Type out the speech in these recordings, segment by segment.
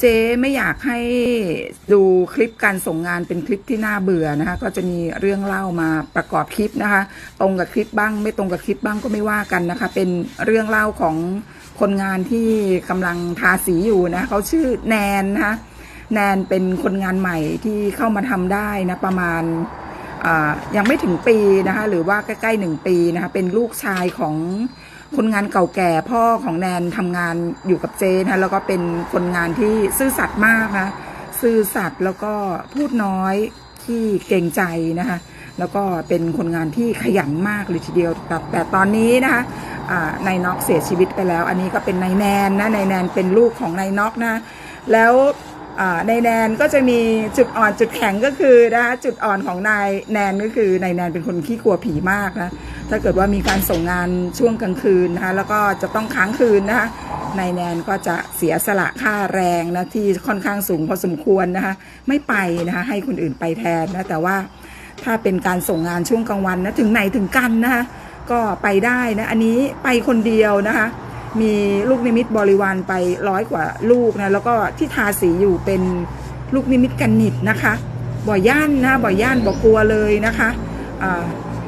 เจ๊ไม่อยากให้ดูคลิปการส่งงานเป็นคลิปที่น่าเบื่อนะคะ ก็จะมีเรื่องเล่ามาประกอบคลิปนะคะ ตรงกับคลิปบ้าง ไม่ตรงกับคลิปบ้างก็ไม่ว่ากันนะคะ เป็นเรื่องเล่าของคนงานที่กำลังทาสีอยู่นะเขาชื่อแนนนะคะแนนเป็นคนงานใหม่ที่เข้ามาทำได้นะประมาณอ่ายังไม่ถึงปีนะคะ หรือว่าใกล้ๆหนึ่งปีนะคะ เป็นลูกชายของ คนงานเก่าแก่พ่อของแนนทำงานอยู่กับเจนะแล้วก็เป็นคนงานที่ซื่อสัตย์มากนะซื่อสัตย์แล้วก็พูดน้อยที่เก่งใจนะคะแล้วก็เป็นคนงานที่ขยันมากเลยทีเดียวแต่แต่ตอนนี้นะคะนายน็อกเสียชีวิตไปแล้ว อันนี้ก็เป็นนายแนนนะนายแนนเป็นลูกของนายน็อกนะแล้ว อ่านแนนก็จะมีจุดอ่อนจุดแข็งก็คือนะคะจุดอ่อนของนายแนนก็คือนายแนนเป็นคนขี้กลัวผีมากนะถ้าเกิดว่ามีการส่งงานช่วงกลางคืนนะคะแล้วก็จะต้องค้างคืนนะคะนายแนนก็จะเสียสละค่าแรงนะที่ค่อนข้างสูงพอสมควรนะคะไม่ไปนะคะให้คนอื่นไปแทนนะแต่ว่าถ้าเป็นการส่งงานช่วงกลางวันนะถึงไหนถึงกันนะคะก็ไปได้นะอันนี้ไปคนเดียวนะคะ มีลูกนิมิตบริวารไปร้อยกว่าลูกนะแล้วก็ที่ทาสีอยู่เป็นลูกนิมิตกันนิดนะคะ บ่อย่านนะบ่อย่านบ่กลัวเลยนะคะ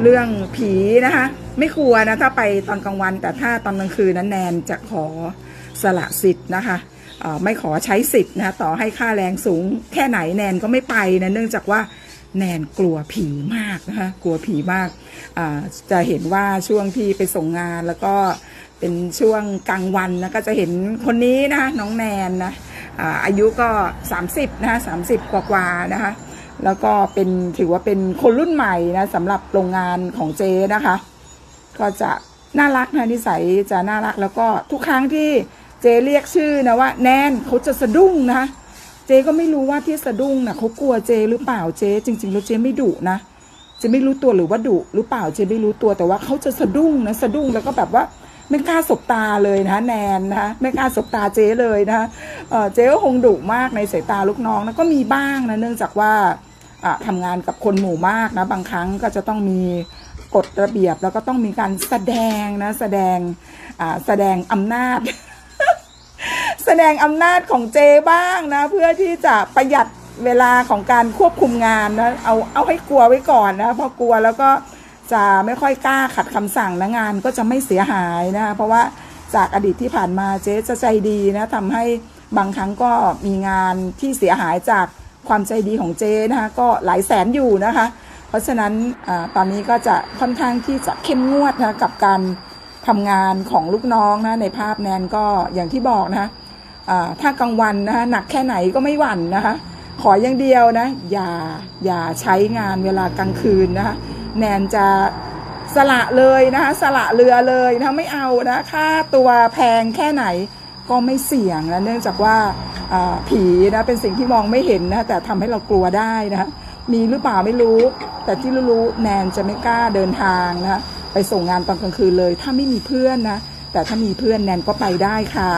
เรื่องผีนะคะ ไม่กลัวนะถ้าไปตอนกลางวัน แต่ถ้าตอนกลางคืนนั้นแนนจะขอสละสิทธิ์นะคะไม่ขอใช้สิทธิ์นะต่อให้ค่าแรงสูงแค่ไหนแนนก็ไม่ไปนะเนื่องจากว่าแนนกลัวผีมากนะคะกลัวผีมากจะเห็นว่าช่วงที่ไปส่งงานแล้วก็ เป็นช่วงกลางวันนะก็จะเห็นคนนี้นะน้องแนนนะอายุก็ 30นะคะ30กว่าๆนะคะ แล้วก็เป็นถือว่าเป็นคนรุ่นใหม่นะสำหรับโรงงานของเจนะคะ ก็จะน่ารักนะนิสัยจะน่ารักแล้วก็ทุกครั้งที่เจเรียกชื่อนะว่า แนนเขาจะสะดุ้งนะเจก็ไม่รู้ว่าที่สะดุ้งนะเขากลัวเจหรือเปล่าเจ จริงๆแล้วเจไม่ดุนะเจไม่รู้ตัวหรือว่าดุหรือเปล่าเจไม่รู้ตัวแต่ว่าเขาจะสะดุ้งนะสะดุ้งแล้วก็แบบว่า ไม่กล้าสบตาเลยนะแนนนะคะไม่กล้าสบตาเจเลยนะคะเเจก็คงดุมากในสายตาลูกน้องนะก็มีบ้างนะเนื่องจากว่าทำงานกับคนหมู่มากนะบางครั้งก็จะต้องมีกฎระเบียบแล้วก็ต้องมีการแสดงนะแสดงแสดงอำนาจ แสดงอำนาจของเจบ้างนะ เพื่อที่จะประหยัดเวลาของการควบคุมงานนะเอาเอาให้กลัวไว้ก่อนนะพอกลัวแล้วก็ จะไม่ค่อยกล้าขัดคำสั่งนะงานก็จะไม่เสียหายนะคะเพราะว่าจากอดีตที่ผ่านมาเจ๊จะใจดีนะทำให้บางครั้งก็มีงานที่เสียหายจากความใจดีของเจ๊นะคะก็หลายแสนอยู่นะคะ เพราะฉะนั้นอตอนนี้ก็จะค่อนข้างที่จะเข้มงวดนะกับการทำงานของลูกน้องนะในภาพแนนก็อย่างที่บอกนะอ่าถ้ากลางวันนะคะหนักแค่ไหนก็ไม่หวั่นนะคะ ขออย่างเดียวนะอย่าอย่าใช้งานเวลากลางคืนนะคะ แนนจะสละเลยนะคะสละเรือเลยนะไม่เอานะค่าตัวแพงแค่ไหนก็ไม่เสี่ยงนะเนื่องจากว่าผีนะเป็นสิ่งที่มองไม่เห็นนะแต่ทำให้เรากลัวได้นะมีหรือเปล่าไม่รู้ แต่ที่รู้แนนจะไม่กล้าเดินทางนะไปส่งงานตอนกลางคืนเลย ถ้าไม่มีเพื่อนนะแต่ถ้ามีเพื่อนแนนก็ไปได้ค่ะ